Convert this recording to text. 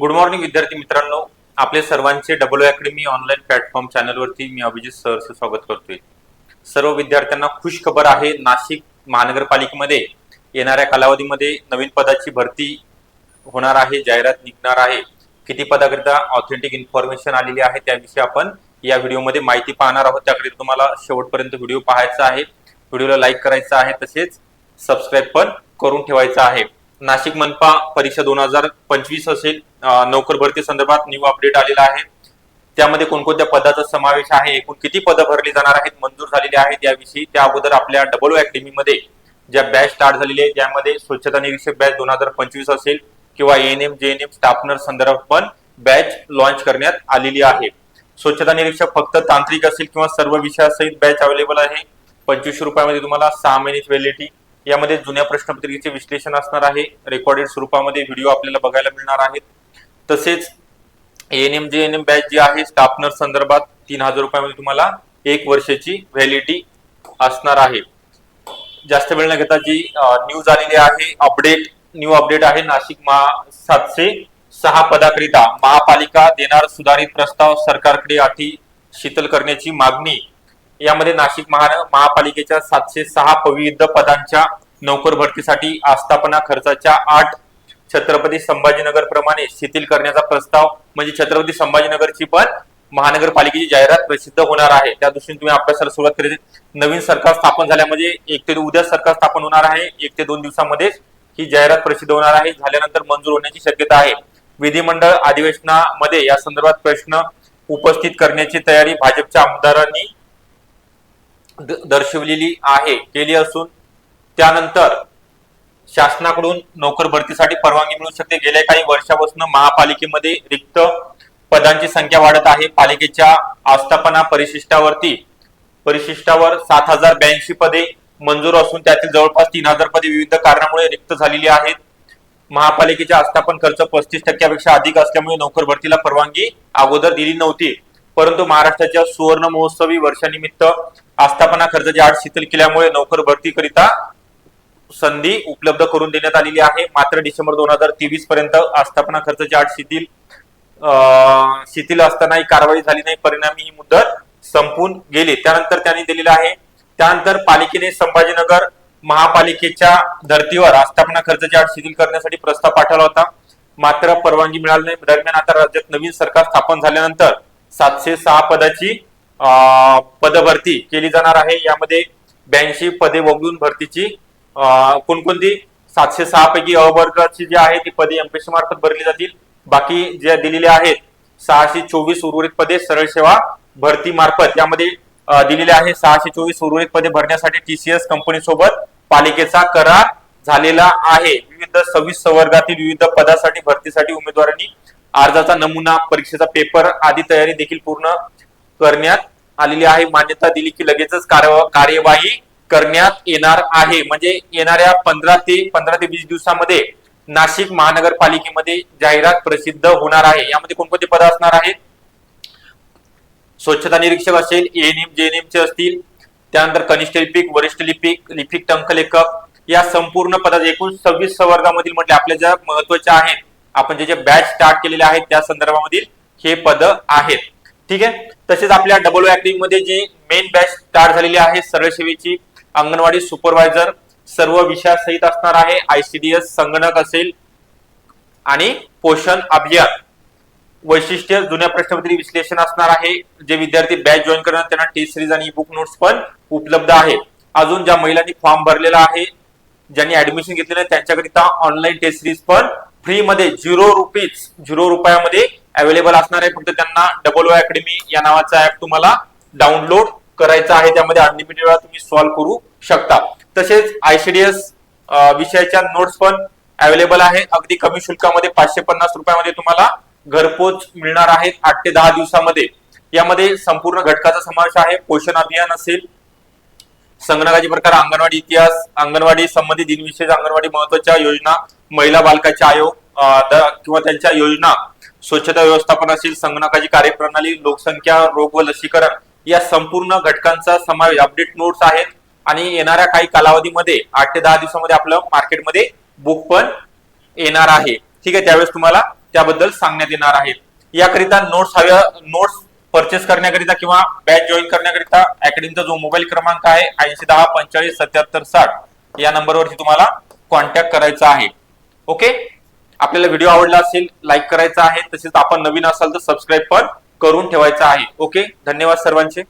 Good morning विद्यार्थी मित्रांनो. आपले सर्वांचे डबल अकॅडमी ऑनलाईन प्लॅटफॉर्म चॅनलवरती मी अभिजित सरचं स्वागत करतोय. सर्व विद्यार्थ्यांना खुश खबर आहे नाशिक महानगरपालिकेमध्ये येणाऱ्या कालावधीमध्ये नवीन पदाची भरती होणार आहे जाहिरात निघणार आहे. किती पदाकरिता ऑथेंटिक इन्फॉर्मेशन आलेली आहे त्याविषयी आपण या व्हिडिओमध्ये माहिती पाहणार आहोत. त्याकरिता तुम्हाला शेवटपर्यंत व्हिडिओ पाहायचा आहे. व्हिडिओला लाईक करायचा आहे तसेच सबस्क्राईब पण करून ठेवायचा आहे. नाशिक मनपा परीक्षा दोन हजार पंचवीस असेल नोकर भरती संदर्भात न्यू अपडेट आलेला आहे. त्यामध्ये कोणकोणत्या पदाचा समावेश आहे एकूण किती पदं भरली जाणार आहेत मंजूर झालेली आहेत याविषयी त्या अगोदर आपल्या डबल अकॅडमीमध्ये ज्या बॅच स्टार्ट झालेली आहे त्यामध्ये स्वच्छता निरीक्षक बॅच दोन हजार पंचवीस असेल किंवा N M J N M staff संदर्भात पण बॅच लॉन्च करण्यात आलेली आहे. स्वच्छता निरीक्षक फक्त तांत्रिक असेल किंवा सर्व विषयासहित बॅच अवेलेबल आहे. पंचवीसशे रुपयामध्ये तुम्हाला सहा महिन्याची व्हॅलिडिटी यामध्ये जुन्या प्रश्नपत्रिकेचे विश्लेषण असणार आहे. रेकॉर्डेड स्वरूपामध्ये व्हिडिओ आपल्याला बघायला मिळणार आहेत. तसेच N M J N M batch जी आहे स्टाफनर संदर्भात तीन हजार रुपयामध्ये तुम्हाला एक वर्षाची व्हॅलिडिटी असणार आहे. जास्त वेळ न घेता जी न्यूज आलेली आहे अपडेट न्यू अपडेट आहे नाशिक महा सातशे सहा पदाकरिता महापालिका देणार सुधारित प्रस्ताव सरकारकडे अटी शीतल करण्याची मागणी. यामध्ये नाशिक महा महापालिकेच्या सातशे सहा विविध पदांच्या नोकर भरतीसाठी आस्थापना खर्चाच्या आठ छत्रपती संभाजीनगर प्रमाणे शिथिल करण्याचा प्रस्ताव म्हणजे छत्रपती संभाजीनगरची पण महानगरपालिकेची जाहिरात प्रसिद्ध होणार आहे. त्या दृष्टीने तुम्ही अभ्यासाला सुरुवात करायची नवीन सरकार स्थापन झाल्यामध्ये म्हणजे एक ते उद्या सरकार स्थापन होणार आहे. एक ते दोन दिवसामध्ये ही जाहिरात प्रसिद्ध होणार आहे. झाल्यानंतर मंजूर होण्याची शक्यता आहे. विधिमंडळ अधिवेशनामध्ये या संदर्भात प्रश्न उपस्थित करण्याची तयारी भाजपच्या आमदारांनी दर्शवलेली आहे. केली असून त्यानंतर शासनाकडून नोकर भरतीसाठी परवानगी मिळू शकते. गेल्या काही वर्षापासून महापालिकेमध्ये रिक्त पदांची संख्या वाढत आहे. पालिकेच्या आस्थापना परिशिष्टावरती परिशिष्टावर सात हजार ब्याऐंशी पदे मंजूर असून त्यातील जवळपास तीन हजार पदे विविध कारणामुळे रिक्त झालेली आहेत. महापालिकेच्या आस्थापन खर्च पस्तीस टक्क्यापेक्षा अधिक असल्यामुळे नोकर भरतीला परवानगी अगोदर दिली नव्हती. परंतु महाराष्ट्राच्या सुवर्ण महोत्सवी वर्षानिमित्त आस्थापना खर्चाची आठ शिथिल केल्यामुळे नोकर भरतीकरिता संधी उपलब्ध करून देण्यात आलेली आहे. मात्र डिसेंबर दोन हजार तेवीस पर्यंत आस्थापना खर्चाची आठ शिथिल शिथिल असताना असतानाही कारवाई झाली नाही. परिणामी ही मुदत संपून गेली. त्यानंतर त्यांनी दिलेलं आहे. त्यानंतर पालिकेने संभाजीनगर महापालिकेच्या धर्तीवर आस्थापना खर्चाची आठ शिथिल करण्यासाठी प्रस्ताव पाठवला होता. मात्र परवानगी मिळाली नाही. दरम्यान आता राज्यात नवीन सरकार स्थापन झाल्यानंतर सातशे सहा पदाची अं, पदभरती केली जाणार आहे. यामध्ये ब्याऐंशी पदे वगळून भरतीची कोणकोणती? सातशे सहा पैकी अवर्गाची जी आहे ती पदे एमपीएससी मार्फत भरली जातील. बाकी जे दिलेले आहेत सहाशे चोवीस उर्वरित पदे सरळ सेवा भरती मार्फत. यामध्ये दिलेले आहे सहाशे चोवीस उर्वरित पदे भरण्यासाठी टीसीएस कंपनी सोबत पालिकेचा करार झालेला आहे. विविध सव्वीस संवर्गातील विविध पदासाठी भरतीसाठी उमेदवारांनी अर्जाचा नमुना परीक्षेचा पेपर आदी तयारी देखील पूर्ण करण्यात आलेली आहे. मान्यता दिली की लगेचच कार्यवाही करण्यात येणार आहे. म्हणजे येणाऱ्या पंधरा ते पंधरा ते वीस दिवसामध्ये नाशिक महानगरपालिकेमध्ये जाहिरात प्रसिद्ध होणार आहे. यामध्ये कोणकोणते पद असणार आहेत? स्वच्छता निरीक्षक असेल एएनएम जेएनएम चे असतील त्यानंतर कनिष्ठ लिपिक वरिष्ठ लिपिक लिपिक टंकलेखक या संपूर्ण पदात एकूण सव्वीस संवर्गामधील म्हटले आपल्या ज्या महत्त्वाच्या आहेत आपण जे जे बॅच स्टार्ट केलेले आहेत त्या संदर्भामधील हे पद आहेत. ठीक आहे? तसेच आपल्या डबल अकॅडमी मध्ये जे मेन बॅच स्टार्ट झालेली आहे सरळ सेवेची अंगणवाडी सुपरवायझर सर्व विषयासहित असणार आहे. आयसीडीएस संगणक असेल आणि पोषण अभियान. वैशिष्ट्य जुन्या प्रश्नपत्री विश्लेषण असणार आहे. जे विद्यार्थी बॅच जॉईन करणार त्यांना टेस्ट सिरीज आणि बुक नोट्स पण उपलब्ध आहे अजून ज्या महिलांनी फॉर्म भरलेला आहे ज्यांनी ऍडमिशन घेतलेलं आहे त्यांच्याकरिता ऑनलाईन टेस्ट सिरीज पण फ्री मध्ये झिरो रुपीज झिरो रुपयामध्ये अवेलेबल असणार आहे. फक्त त्यांना डबल अकॅडमी या नावाचा ऍप तुम्हाला डाउनलोड करायचा आहे त्यामध्ये अनलिमिटेड वेळा तुम्ही सॉल्व्ह करू शकता. तसेच आयसीडीएस विषयाच्या नोट्स पण अवेलेबल आहे. अगदी कमी शुल्कामध्ये पाचशे पन्नास रुपयामध्ये तुम्हाला घरपोच मिळणार आहेत आठ ते दहा दिवसामध्ये. यामध्ये संपूर्ण घटकाचा समावेश आहे. पोषण अभियान असेल संगणकाचे प्रकार अंगणवाडी इतिहास अंगणवाडी संबंधी दिनविशेष अंगणवाडी महत्त्वाच्या योजना महिला बालकाचे आयोग किंवा त्यांच्या योजना स्वच्छता व्यवस्थापन असेल संगणकाची कार्यप्रणाली लोकसंख्या रोग व लसीकरण या संपूर्ण घटकांचा समावेश अपडेट नोट्स आहेत. आणि येणाऱ्या काही कालावधीमध्ये आठ ते दहा दिवसामध्ये आपलं मार्केटमध्ये बुक पण येणार आहे. ठीक आहे त्यावेळेस तुम्हाला त्याबद्दल सांगण्यात येणार आहे. याकरिता नोट्स हव्या नोट्स परचेस करण्याकरिता किंवा बॅच जॉईन करण्याकरिता अकॅडमीचा जो मोबाईल क्रमांक आहे ऐंशी दहा पंचेचाळीस सत्याहत्तर साठ या नंबरवरती तुम्हाला कॉन्टॅक्ट करायचा आहे. ओके आपल्याला व्हिडिओ आवडला असेल लाईक करायचा आहे. तसेच आपण नवीन असाल तर सबस्क्राईब पण करून ठेवायचा आहे. ओके? धन्यवाद सर्वांचे.